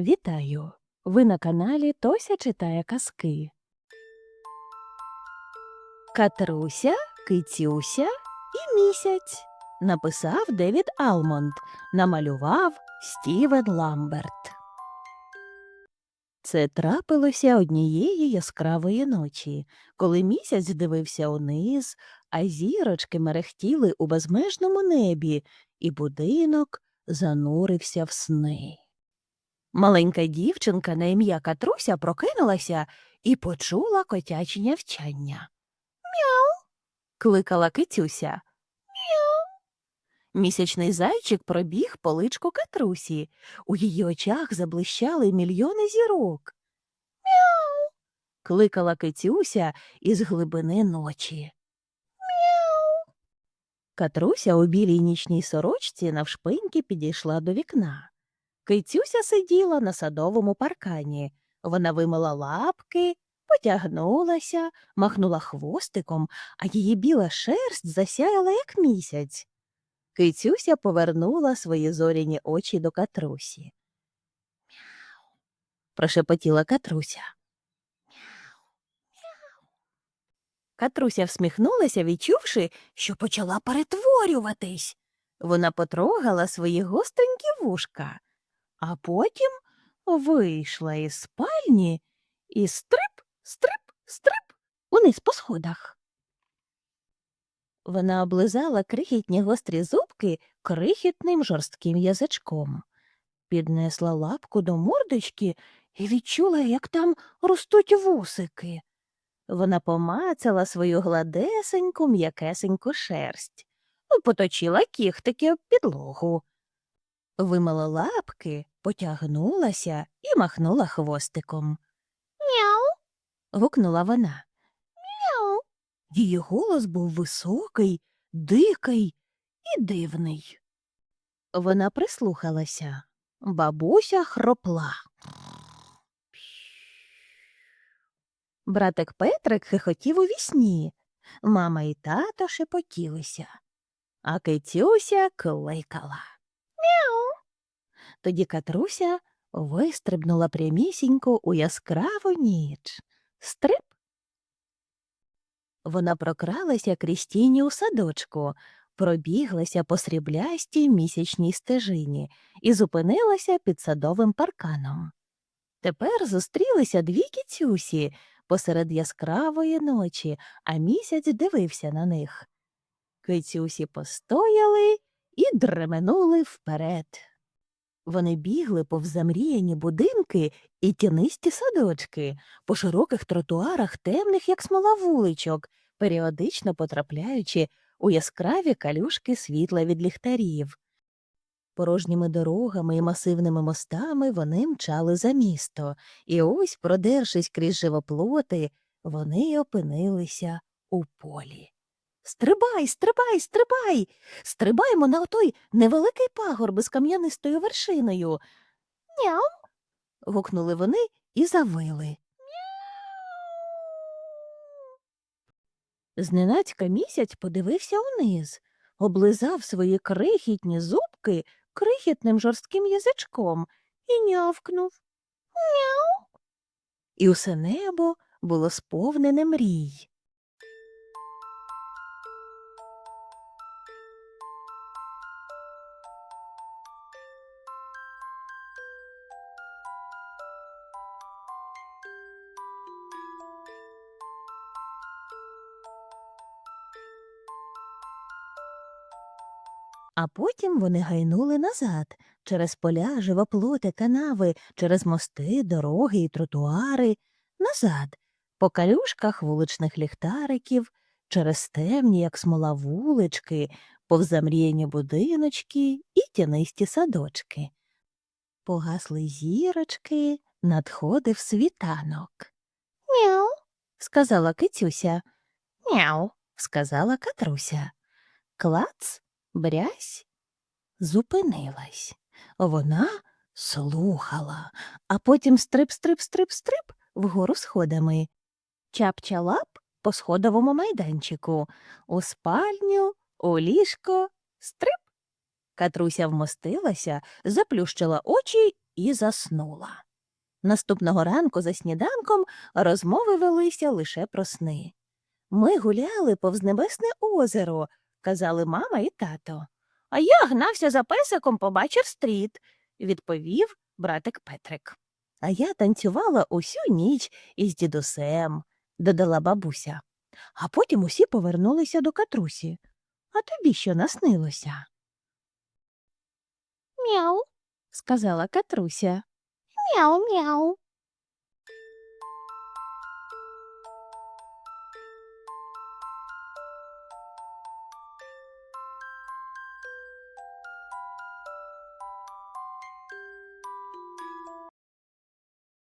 Вітаю! Ви на каналі Тося читає казки. Катруся, Кицюся і місяць. Написав Девід Алмонд, намалював Стівен Ламберт. Це трапилося однієї яскравої ночі, коли місяць дивився униз, а зірочки мерехтіли у безмежному небі, і будинок занурився в сни. Маленька дівчинка на ім'я Катруся прокинулася і почула котяче нявчання. Мяу. кликала кицюся. Мяу. Місячний зайчик пробіг по личку Катрусі. У її очах заблищали мільйони зірок. Мяу. кликала кицюся із глибини ночі. Мяу. Катруся у білій нічній сорочці навшпиньки підійшла до вікна. Кицюся сиділа на садовому паркані. Вона вимила лапки, потягнулася, махнула хвостиком, а її біла шерсть засяяла, як місяць. Кицюся повернула свої зоряні очі до катрусі. Мяу. прошепотіла катруся. Мяу. Катруся всміхнулася, відчувши, що почала перетворюватись. Вона потрогала свої гостренькі вушка а потім вийшла із спальні і стрип, стрип, стрип униз по сходах. Вона облизала крихітні гострі зубки крихітним жорстким язичком, піднесла лапку до мордочки і відчула, як там ростуть вусики. Вона помацала свою гладесеньку м'якесеньку шерсть, поточила кіхтики об підлогу вимила лапки, потягнулася і махнула хвостиком. Мяу. гукнула вона. Мяу. Її голос був високий, дикий і дивний. Вона прислухалася. Бабуся хропла. Братик Петрик хихотів у вісні. Мама і тато шепотілися, а китюся кликала. Тоді Катруся вистрибнула прямісінько у яскраву ніч. Стрип. Вона прокралася крізь тіні у садочку, пробіглася по сріблястій місячній стежині і зупинилася під садовим парканом. Тепер зустрілися дві кіцюсі посеред яскравої ночі, а місяць дивився на них. Кицюсі постояли і дременули вперед. Вони бігли повз замріяні будинки і тінисті садочки, по широких тротуарах темних, як смола вуличок, періодично потрапляючи у яскраві калюшки світла від ліхтарів. Порожніми дорогами і масивними мостами вони мчали за місто, і ось, продершись крізь живоплоти, вони опинилися у полі. Стрибай, стрибай, стрибай. Стрибаймо на отой невеликий пагорб із кам'янистою вершиною. Няу. гукнули вони і завили. Зненацька місяць подивився униз, облизав свої крихітні зубки крихітним жорстким язичком і нявкнув. Няу. І усе небо було сповнене мрій. А потім вони гайнули назад через поля, живоплоти, канави, через мости, дороги і тротуари, назад, по калюшках вуличних ліхтариків, через темні, як смола вулички, повз замріяні будиночки і тінисті садочки. Погасли зірочки, надходив світанок. Мяу, сказала кицюся. Мяу, сказала Катруся. Клац брязь зупинилась. Вона слухала, а потім стрип-стрип-стрип-стрип вгору сходами. Чап-чалап по сходовому майданчику, у спальню, у ліжко, стрип. Катруся вмостилася, заплющила очі і заснула. Наступного ранку за сніданком розмови велися лише про сни. Ми гуляли повз небесне озеро, казали мама і тато. А я гнався за песиком, побачив стріт, відповів братик Петрик. А я танцювала усю ніч із дідусем, додала бабуся. А потім усі повернулися до катрусі. А тобі що наснилося? Мяу, сказала катруся. Мяу, мяу.